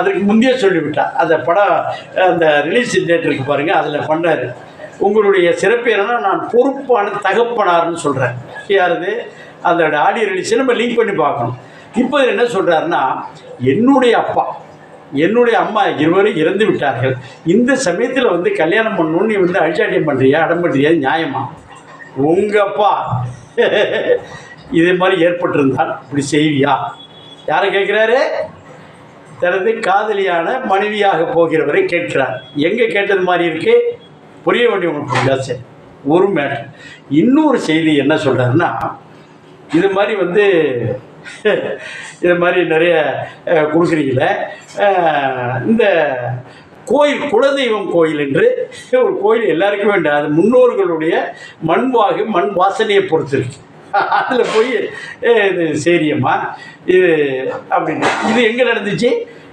அதற்கு முந்தைய சொல்லிவிட்டார். அந்த படம் அந்த ரிலீஸ் டேட் இருக்கு பாருங்க அதில் பண்ணார். உங்களுடைய சிறப்பு என்னன்னா நான் பொறுப்பான தகப்பனார்னு சொல்கிறேன் யாருது? அதோட ஆடியோ ரிலீஸை நம்ம லிங்க் பண்ணி பார்க்கணும். இப்போ என்ன சொல்கிறாருன்னா என்னுடைய அப்பா என்னுடைய அம்மா இருவரும் இறந்து விட்டார்கள். இந்த சமயத்தில் வந்து கல்யாணம் பண்ணணும்னு நீ வந்து அழிச்சாட்டியம் பண்ணுறியா அடம் பண்ணுறியா நியாயமா? உங்கள் அப்பா. இதே மாதிரி ஏற்பட்டிருந்தால் இப்படி செய்வியா? யாரை கேட்குறாரு? தனது காதலியான மனைவியாக போகிறவரை கேட்கிறார். எங்கே கேட்டது மாதிரி இருக்கு? புரிய வேண்டிய உங்களுக்கு புரியுதா சரி ஒரு மேட்டர் இன்னொரு செய்தி என்ன சொல்கிறாருன்னா இது மாதிரி வந்து இது மாதிரி நிறைய கொடுக்குறீங்கள கொடுக்குறீங்களே இந்த கோயில் குலதெய்வம் கோயில் என்று ஒரு கோயில் எல்லாருக்கும் வேண்டாம் அது முன்னோர்களுடைய மண்வாகு மண் வாசனையை பொறுத்து இருக்குது அதில் போய் இது சரியம்மா இது அப்படின்னு இது எங்கே நடந்துச்சு?